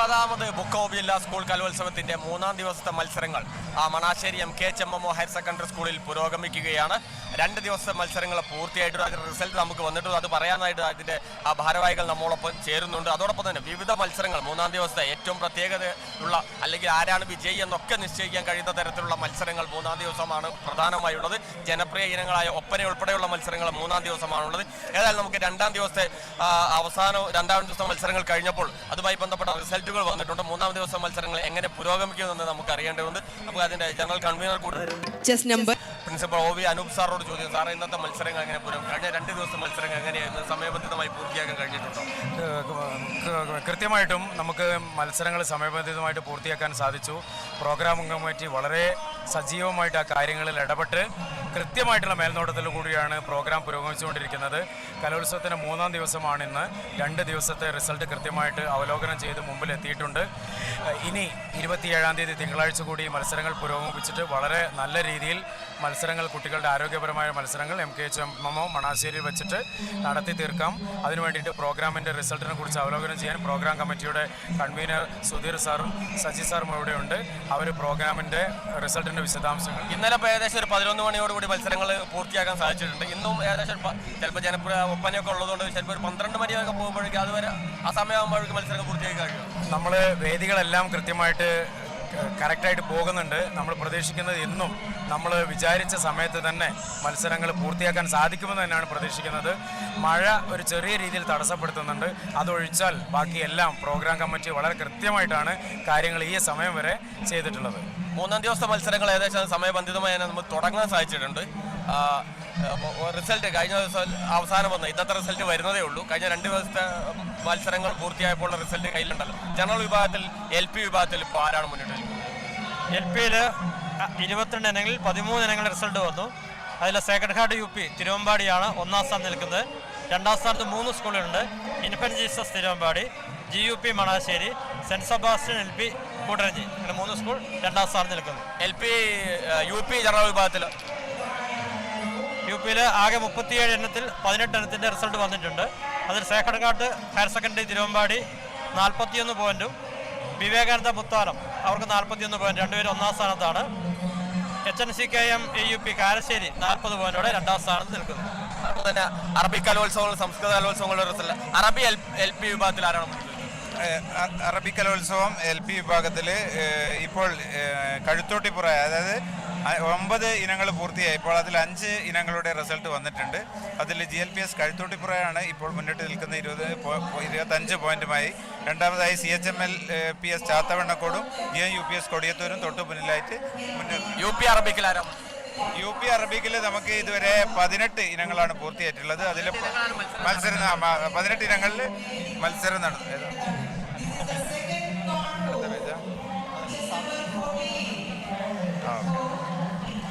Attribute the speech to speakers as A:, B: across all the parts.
A: ഇരുപതാമത് book of ജില്ലാ school കലോത്സവത്തിന്റെ മൂന്നാം ദിവസത്തെ മത്സരങ്ങൾ ആ Manassery M K H M M O higher secondary സ്കൂളിൽ പുരോഗമിക്കുകയാണ്. രണ്ട് ദിവസത്തെ മത്സരങ്ങൾ പൂർത്തിയായിട്ട് അതിന്റെ റിസൾട്ട് നമുക്ക് വന്നിട്ടുണ്ട്. അത് പറയാനായിട്ട് അതിന്റെ ആ ഭാരവാഹികൾ നമ്മോടൊപ്പം ചേരുന്നുണ്ട്. അതോടൊപ്പം തന്നെ വിവിധ മത്സരങ്ങൾ മൂന്നാം ദിവസത്തെ ഏറ്റവും പ്രത്യേകത ഉള്ള അല്ലെങ്കിൽ ആരാണ് വിജയി എന്നൊക്കെ നിശ്ചയിക്കാൻ കഴിയുന്ന തരത്തിലുള്ള മത്സരങ്ങൾ മൂന്നാം ദിവസമാണ് പ്രധാനമായുള്ളത്. ജനപ്രിയ ഇനങ്ങളായ ഒപ്പന ഉൾപ്പെടെയുള്ള മത്സരങ്ങൾ മൂന്നാം ദിവസമാണുള്ളത്. ഏതായാലും നമുക്ക് രണ്ടാം ദിവസത്തെ അവസാനം രണ്ടാം ദിവസത്തെ മത്സരങ്ങൾ കഴിഞ്ഞപ്പോൾ അതുമായി ബന്ധപ്പെട്ട റിസൾട്ടുകൾ വന്നിട്ടുണ്ട്. മൂന്നാം ദിവസം മത്സരങ്ങൾ എങ്ങനെ പുരോഗമിക്കുമെന്ന് നമുക്ക് അറിയേണ്ടതുണ്ട് അപ്പോൾ അതിന്റെ ജനറൽ കൺവീനർ കൂടി പ്രിൻസിപ്പൽ ഒ വി അനൂപ് സാറോട് ചോദ്യം സാറേ ഇന്നത്തെ മത്സരങ്ങൾ എങ്ങനെ പുരോഗം കഴിഞ്ഞ രണ്ട് ദിവസം മത്സരങ്ങൾ എങ്ങനെയായിരുന്നു? സമയബന്ധിതമായി പൂർത്തിയാക്കാൻ കഴിഞ്ഞിട്ടുണ്ടോ?
B: കൃത്യമായിട്ടും നമുക്ക് മത്സരങ്ങൾ സമയബന്ധിതമായിട്ട് പൂർത്തിയാക്കാൻ സാധിച്ചു. പ്രോഗ്രാം കമ്മിറ്റി വളരെ സജീവമായിട്ട് ആ കാര്യങ്ങളിൽ ഇടപെട്ട് കൃത്യമായിട്ടുള്ള മേൽനോട്ടത്തിൽ കൂടിയാണ് പ്രോഗ്രാം പുരോഗമിച്ചുകൊണ്ടിരിക്കുന്നത്. കലോത്സവത്തിന്റെ മൂന്നാം ദിവസമാണ് ഇന്ന്. രണ്ട് ദിവസത്തെ റിസൾട്ട് കൃത്യമായിട്ട് അവലോകനം ചെയ്ത് മുമ്പിൽ എത്തിയിട്ടുണ്ട് ഇനി ഇരുപത്തിയേഴാം തീയതി തിങ്കളാഴ്ച കൂടി മത്സരങ്ങൾ പുരോഗമിപ്പിച്ചിട്ട് വളരെ നല്ല രീതിയിൽ മത്സരങ്ങൾ കുട്ടികളുടെ ആരോഗ്യപരമായ മത്സരങ്ങൾ M K H M M O മണാശ്ശേരിയിൽ വെച്ചിട്ട് നടത്തി തീർക്കാം. അതിനുവേണ്ടിയിട്ട് പ്രോഗ്രാമിന്റെ റിസൾട്ടിനെ കുറിച്ച് അവലോകനം ചെയ്യാൻ പ്രോഗ്രാം കമ്മിറ്റിയുടെ കൺവീനർ സുധീർ സാറും സജി സാറും ഇവിടെയുണ്ട്. അവർ പ്രോഗ്രാമിന്റെ റിസൾട്ടിന്റെ വിശദാംശങ്ങൾ.
A: ഇന്നലെ ഏകദേശം ഒരു പതിനൊന്ന് മണിയോടുകൂടി മത്സരങ്ങൾ പൂർത്തിയാക്കാൻ സാധിച്ചിട്ടുണ്ട്. ഇന്നും ഏകദേശം ചിലപ്പോൾ ജനപ്രിയ ഒപ്പനയൊക്കെ ഉള്ളതുകൊണ്ട് ചിലപ്പോൾ ഒരു പന്ത്രണ്ട് മണിയൊക്കെ പോകുമ്പോഴേക്കും അതുവരെ ആ സമയമാകുമ്പോഴേക്കും മത്സരങ്ങൾ പൂർത്തിയാക്കി കഴിയും.
B: നമ്മൾ വേദികളെല്ലാം കൃത്യമായിട്ട് കറക്റ്റായിട്ട് പോകുന്നുണ്ട്. നമ്മൾ പ്രതീക്ഷിക്കുന്നത് ഇന്നും നമ്മൾ വിചാരിച്ച സമയത്ത് തന്നെ മത്സരങ്ങൾ പൂർത്തിയാക്കാൻ സാധിക്കുമെന്ന് തന്നെയാണ് പ്രതീക്ഷിക്കുന്നത്. മഴ ഒരു ചെറിയ രീതിയിൽ തടസ്സപ്പെടുത്തുന്നുണ്ട്. അതൊഴിച്ചാൽ ബാക്കിയെല്ലാം പ്രോഗ്രാം കമ്മിറ്റി വളരെ കൃത്യമായിട്ടാണ് കാര്യങ്ങൾ ഈ സമയം വരെ ചെയ്തിട്ടുള്ളത്.
A: മൂന്നാം ദിവസത്തെ മത്സരങ്ങൾ ഏകദേശം സമയബന്ധിതമായി തന്നെ നമുക്ക് തുടങ്ങാൻ സാധിച്ചിട്ടുണ്ട്. റിസൾട്ട് കഴിഞ്ഞ ദിവസം അവസാനം വന്ന. ഇന്നത്തെ റിസൾട്ട് വരുന്നതേ ഉള്ളൂ. കഴിഞ്ഞ രണ്ട് ദിവസത്തെ മത്സരങ്ങൾ പൂർത്തിയായപ്പോൾ റിസൾട്ട് കയ്യിലുണ്ടല്ലോ. ജനറൽ വിഭാഗത്തിൽ എൽ പി വിഭാഗത്തിൽ ഇപ്പോൾ ആരാണ് മുന്നിട്ട് നിൽക്കുന്നത്?
C: എൽ പിയിൽ ഇരുപത്തിരണ്ട് ഇനങ്ങളിൽ പതിമൂന്ന് ഇനങ്ങളുടെ റിസൾട്ട് വന്നു. അതിൽ സേക്രഡ് ഹാർഡ് യു പി തിരുവമ്പാടിയാണ് ഒന്നാം സ്ഥാനം നിൽക്കുന്നത്. രണ്ടാം സ്ഥാനത്ത് മൂന്ന് സ്കൂളുകളുണ്ട്. Infant Jesus Thiruvambady G U P Manassery Saint Sebastian L P Koodaranji ഇങ്ങനെ മൂന്ന് സ്കൂൾ രണ്ടാം സ്ഥാനത്ത് നിൽക്കുന്നു.
A: L P U P general വിഭാഗത്തിൽ
C: പിയിൽ ആകെ മുപ്പത്തിയേഴ് എണ്ണത്തിൽ പതിനെട്ട് എണ്ണത്തിന്റെ റിസൾട്ട് വന്നിട്ടുണ്ട്. അതിൽ സേക്കടക്കാട്ട് ഹയർ സെക്കൻഡറി തിരുവമ്പാടി നാൽപ്പത്തിയൊന്ന് പോയിന്റും വിവേകാനന്ദ മുത്താലം അവർക്ക് നാൽപ്പത്തിയൊന്ന് പോയിന്റ്. രണ്ടുപേരും ഒന്നാം സ്ഥാനത്താണ്. H N C K M A U P Karassery നാൽപ്പത് പോയിന്റോടെ രണ്ടാം സ്ഥാനത്ത് നിൽക്കുന്നു.
A: അതുപോലെ തന്നെ അറബി കലോത്സവങ്ങൾ സംസ്കൃത കലോത്സവങ്ങളുടെ റിസൾട്ട്. അറബി എൽ പി വിഭാഗത്തിൽ ആരാണ്
D: അറബി കലോത്സവം എൽ പി വിഭാഗത്തിൽ ഇപ്പോൾ കഴുത്തോട്ടിപ്പുറ അതായത് ഒമ്പത് ഇനങ്ങൾ പൂർത്തിയായി. ഇപ്പോൾ അതിൽ അഞ്ച് ഇനങ്ങളുടെ റിസൾട്ട് വന്നിട്ടുണ്ട്. അതിൽ ജി എൽ പി എസ് കഴുത്തോട്ടിപ്പുറയാണ് ഇപ്പോൾ മുന്നിട്ട് നിൽക്കുന്ന ഇരുപത് ഇരുപത്തഞ്ച് പോയിന്റുമായി. രണ്ടാമതായി C H M L P S ചാത്തവണ്ണക്കോടും G N U P S കൊടിയത്തൂരും തൊട്ട് മുന്നിലായിട്ട്
A: യു പി
D: യു പി അറബിക്കിൽ നമുക്ക് ഇതുവരെ പതിനെട്ട് ഇനങ്ങളാണ് പൂർത്തിയായിട്ടുള്ളത്. അതിൽ മത്സരം പതിനെട്ട് ഇനങ്ങളിൽ മത്സരം നടന്നു.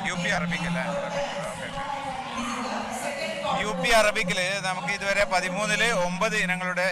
D: യു പി അറബിക്കല്ലേ യു പി അറബിക്കിൽ നമുക്ക് ഇതുവരെ പതിമൂന്നിൽ ഒമ്പത് ഇനങ്ങളുടെ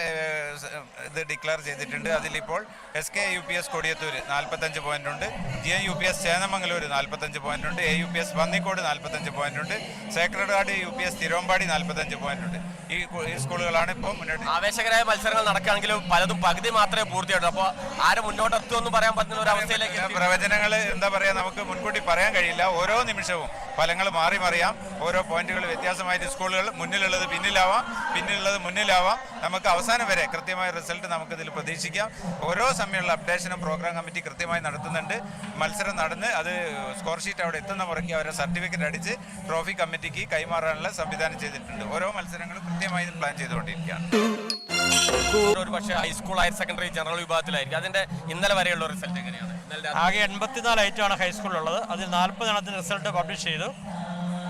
D: ഇത് ഡിക്ലെയർ ചെയ്തിട്ടുണ്ട്. അതിലിപ്പോൾ S K U P S Kodiyathur നാൽപ്പത്തഞ്ച് പോയിന്റ് ഉണ്ട് G N U P S Chennamangallur നാൽപ്പത്തഞ്ച് പോയിന്റ് ഉണ്ട് A U P S Pannikode നാൽപ്പത്തഞ്ച് പോയിന്റ് ഉണ്ട് Sacred Heart U P S Thiruvambady നാൽപ്പത്തഞ്ച് പോയിന്റ് ഉണ്ട് ഈ സ്കൂളുകളാണ് ഇപ്പോൾ മുന്നോട്ട്
A: ആവേശകരമായ മത്സരങ്ങൾ നടക്കുകയാണെങ്കിലും പലതും പകുതി മാത്രമേ പൂർത്തിയായിട്ടുള്ളൂ. അപ്പോൾ ആരും മുന്നോട്ട് എത്തുമെന്ന് പറയാൻ പറ്റുന്ന ഒരു അവസ്ഥയിലേക്ക്
D: പ്രവചനങ്ങൾ എന്താ പറയുക നമുക്ക് മുൻകൂട്ടി പറയാൻ കഴിയില്ല. ഓരോ നിമിഷവും ഫലങ്ങൾ മാറി മറിയാം. ഓരോ പോയിന്റുകൾ വ്യത്യാസമായിട്ട് സ്കൂളുകൾ മുന്നിലുള്ളത് പിന്നിലാവാം. പിന്നിലുള്ളത് മുന്നിലാവാം. നമുക്ക് അവസാനം വരെ കൃത്യമായ റിസൾട്ട് നമുക്ക് ഇതിൽ പ്രതീക്ഷിക്കാം. ഓരോ സമയമുള്ള അപ്ഡേഷനും പ്രോഗ്രാം കമ്മിറ്റി കൃത്യമായി നടത്തുന്നുണ്ട്. മത്സരം നടന്ന് അത് സ്കോർ ഷീറ്റ് അവിടെ എത്തുന്ന മുറയ്ക്ക് അവരെ സർട്ടിഫിക്കറ്റ് അടിച്ച് ട്രോഫി കമ്മിറ്റിക്ക് കൈമാറാനുള്ള സംവിധാനം ചെയ്തിട്ടുണ്ട്. ഓരോ മത്സരങ്ങളും കൃത്യമായി പ്ലാൻ ചെയ്തുകൊണ്ടിരിക്കുകയാണ്.
A: ഒരു പക്ഷേ high school higher secondary general വിഭാഗത്തിലായിരിക്കും. അതിന്റെ ഇന്നലെ വരെയുള്ള റിസൾട്ട് എങ്ങനെയാണ്?
C: ആകെ എൺപത്തിനാല് ഐറ്റമാണ് ഹൈസ്കൂളിലുള്ളത് അതിൽ നാൽപ്പത് എണ്ണത്തിന് റിസൾട്ട് പബ്ലിഷ് ചെയ്തു.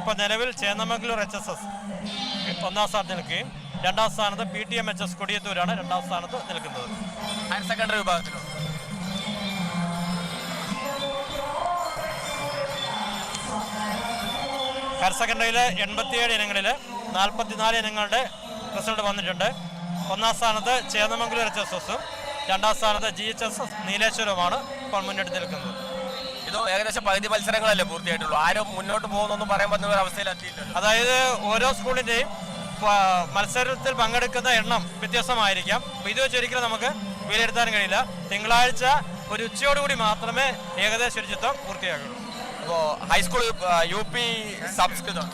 C: ഇപ്പോൾ നിലവിൽ ചേന്നമംഗലൂർ എച്ച് എസ് എസ് ഒന്നാം സ്ഥാനത്ത് നിൽക്കുകയും രണ്ടാം സ്ഥാനത്ത് P T M H S കൊടിയത്തൂരാണ് രണ്ടാം സ്ഥാനത്ത് നിൽക്കുന്നത്.
A: ഹയർ സെക്കൻഡറി വിഭാഗത്തിലോ?
C: ഹയർ സെക്കൻഡറിയിലെ എൺപത്തിയേഴ് ഇനങ്ങളിൽ നാൽപ്പത്തിനാല് ഇനങ്ങളുടെ റിസൾട്ട് വന്നിട്ടുണ്ട്. ഒന്നാം സ്ഥാനത്ത് ചേന്നമംഗലൂർ എച്ച് എസ് എസും രണ്ടാം സ്ഥാനത്ത് ജി എച്ച് എസ് എസ് നീലേശ്വരവുമാണ് ഇപ്പോൾ മുന്നിട്ട് നിൽക്കുന്നത്.
A: ഇത് ഏകദേശം പകുതി മത്സരങ്ങളല്ലേ പൂർത്തിയായിട്ടുള്ളൂ. ആരും മുന്നോട്ട് പോകുന്നൊന്നും പറയാൻ പറ്റുന്ന ഒരു അവസ്ഥയിലെത്തിയില്ല
C: അതായത് ഓരോ സ്കൂളിന്റെയും മത്സരത്തിൽ പങ്കെടുക്കുന്ന എണ്ണം വ്യത്യസ്തമായിരിക്കാം. അപ്പോൾ ഇത് വെച്ച് ഒരിക്കലും നമുക്ക് വിലയിരുത്താൻ കഴിയില്ല. തിങ്കളാഴ്ച ഒരു ഉച്ചയോടുകൂടി മാത്രമേ ഏകദേശ ശുചിത്വം പൂർത്തിയാക്കുള്ളൂ
A: അപ്പോൾ ഹൈസ്കൂൾ യു പി സംസ്കൃതം.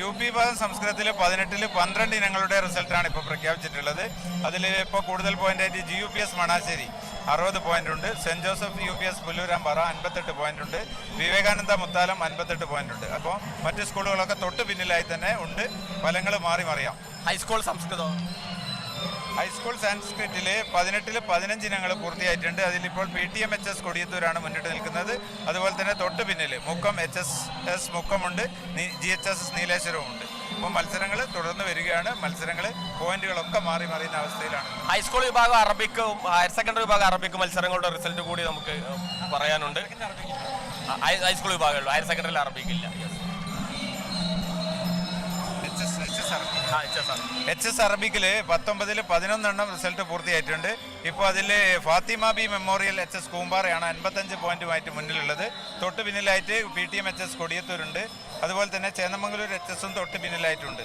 D: യു പി പദം സംസ്കൃതത്തിൽ പതിനെട്ടിൽ പന്ത്രണ്ട് ഇനങ്ങളുടെ റിസൾട്ടാണ് ഇപ്പോൾ പ്രഖ്യാപിച്ചിട്ടുള്ളത്. അതിൽ ഇപ്പോൾ കൂടുതൽ പോയിന്റ് ആയിട്ട് G U P S Manassery. അറുപത് പോയിന്റ് ഉണ്ട് Saint Joseph U P S Pullurampara അൻപത്തെട്ട് പോയിന്റ് ഉണ്ട് വിവേകാനന്ദ മുത്താലം അൻപത്തെട്ട് പോയിന്റ് ഉണ്ട് അപ്പോൾ മറ്റ് സ്കൂളുകളൊക്കെ തൊട്ട് പിന്നിലായി തന്നെ ഉണ്ട്. ഫലങ്ങൾ മാറി മറിയാം.
A: ഹൈസ്കൂൾ സംസ്കൃതം?
D: ഹൈസ്കൂൾ സാൻസ്ക്രിറ്റിൽ പതിനെട്ടിൽ പതിനഞ്ച് ഇനങ്ങൾ പൂർത്തിയായിട്ടുണ്ട്. അതിലിപ്പോൾ P T M H S കൊടിയത്തൂരാണ് മുന്നിട്ട് നിൽക്കുന്നത്. അതുപോലെ തന്നെ തൊട്ട് പിന്നിൽ മുക്കം എച്ച് എസ് എസ് മുക്കമുണ്ട്. ജി എച്ച് എസ് എസ് നീലേശ്വരവും ഉണ്ട് അപ്പോൾ മത്സരങ്ങൾ തുടർന്ന് വരികയാണ്. മത്സരങ്ങൾ പോയിന്റുകളൊക്കെ മാറി മറിയുന്ന അവസ്ഥയിലാണ്.
A: ഹൈസ്കൂൾ വിഭാഗം അറബിക്കും ഹയർ സെക്കൻഡറി വിഭാഗം അറബിക്ക് മത്സരങ്ങളുടെ റിസൾട്ട് കൂടി നമുക്ക് പറയാനുണ്ട്. ഹൈസ്കൂൾ വിഭാഗമുള്ളൂ ഹയർ സെക്കൻഡറിയിൽ അറബിക്കില്ല.
D: എച്ച് എസ് അറബിക്കിൽ പത്തൊമ്പതിൽ പതിനൊന്നെണ്ണം റിസൾട്ട് പൂർത്തിയായിട്ടുണ്ട്. ഇപ്പോൾ അതിൽ Fathima B memorial H S കൂമ്പാറയാണ് അൻപത്തഞ്ച് പോയിന്റുമായിട്ട് മുന്നിലുള്ളത്. തൊട്ട് പിന്നിലായിട്ട് P T M H S കൊടിയത്തൂരുണ്ട്. അതുപോലെ തന്നെ ചേന്നമംഗലൂർ എച്ച് എസും തൊട്ട് പിന്നിലായിട്ടുണ്ട്.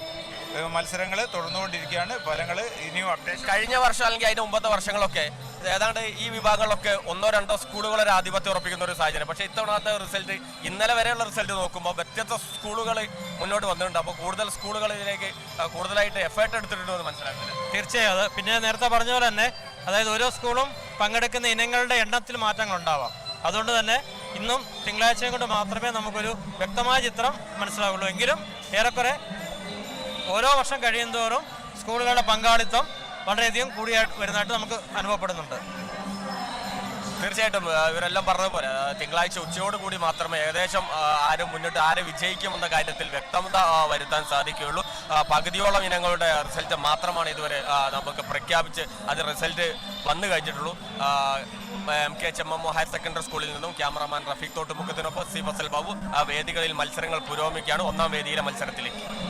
D: മത്സരങ്ങൾ തുടർന്നുകൊണ്ടിരിക്കുകയാണ്. ഫലങ്ങൾ ഇനിയും അപ്ഡേറ്റ്
A: കഴിഞ്ഞ വർഷം അല്ലെങ്കിൽ അതിന്റെ മുമ്പത്തെ വർഷങ്ങളൊക്കെ ഏതാണ്ട് ഈ വിഭാഗങ്ങളിലൊക്കെ ഒന്നോ രണ്ടോ സ്കൂളുകളൊരു ആധിപത്യം ഉറപ്പിക്കുന്ന ഒരു സാഹചര്യം. പക്ഷേ ഇത്തവണത്തെ റിസൾട്ട് ഇന്നലെ വരെയുള്ള റിസൾട്ട് നോക്കുമ്പോൾ വ്യത്യസ്ത സ്കൂളുകൾ മുന്നോട്ട് വന്നിട്ടുണ്ട്. അപ്പോൾ കൂടുതൽ സ്കൂളുകളിലേക്ക് കൂടുതലായിട്ട് എഫേർട്ട് എടുത്തിട്ടുണ്ട് എന്ന് മനസ്സിലാക്കുന്നില്ല.
C: തീർച്ചയായും അത് പിന്നെ നേരത്തെ പറഞ്ഞ പോലെ തന്നെ അതായത് ഓരോ സ്കൂളും പങ്കെടുക്കുന്ന ഇനങ്ങളുടെ എണ്ണത്തിൽ മാറ്റങ്ങൾ ഉണ്ടാവാം. അതുകൊണ്ട് തന്നെ ഇന്നും തിങ്കളാഴ്ചയും കൊണ്ട് മാത്രമേ നമുക്കൊരു വ്യക്തമായ ചിത്രം മനസ്സിലാവുള്ളൂ. എങ്കിലും ഏറെക്കുറെ ഓരോ വർഷം കഴിയുന്തോറും സ്കൂളുകളുടെ പങ്കാളിത്തം വളരെയധികം കൂടിയായിട്ട് വരുന്നതായിട്ട് നമുക്ക് അനുഭവപ്പെടുന്നുണ്ട്.
A: തീർച്ചയായിട്ടും ഇവരെല്ലാം പറഞ്ഞതുപോലെ പോലെ തിങ്കളാഴ്ച ഉച്ചയോട് കൂടി മാത്രമേ ഏകദേശം ആരും മുന്നിട്ട് ആര് വിജയിക്കുമെന്ന കാര്യത്തിൽ വ്യക്തത വരുത്താൻ സാധിക്കുകയുള്ളൂ. പകുതിയോളം ഇനങ്ങളുടെ റിസൾട്ട് മാത്രമാണ് ഇതുവരെ നമുക്ക് പ്രഖ്യാപിച്ച് അത് റിസൾട്ട് വന്നു കഴിഞ്ഞിട്ടുള്ളൂ. M K H M M higher secondary സ്കൂളിൽ നിന്നും ക്യാമറാമാൻ റഫീഖ് തോട്ടുമുഖത്തിനൊപ്പം സി ഫസൽ ബാബു വേദികളിൽ മത്സരങ്ങൾ പുരോഗമിക്കുകയാണ്. ഒന്നാം വേദിയിലെ മത്സരത്തിലേക്ക്.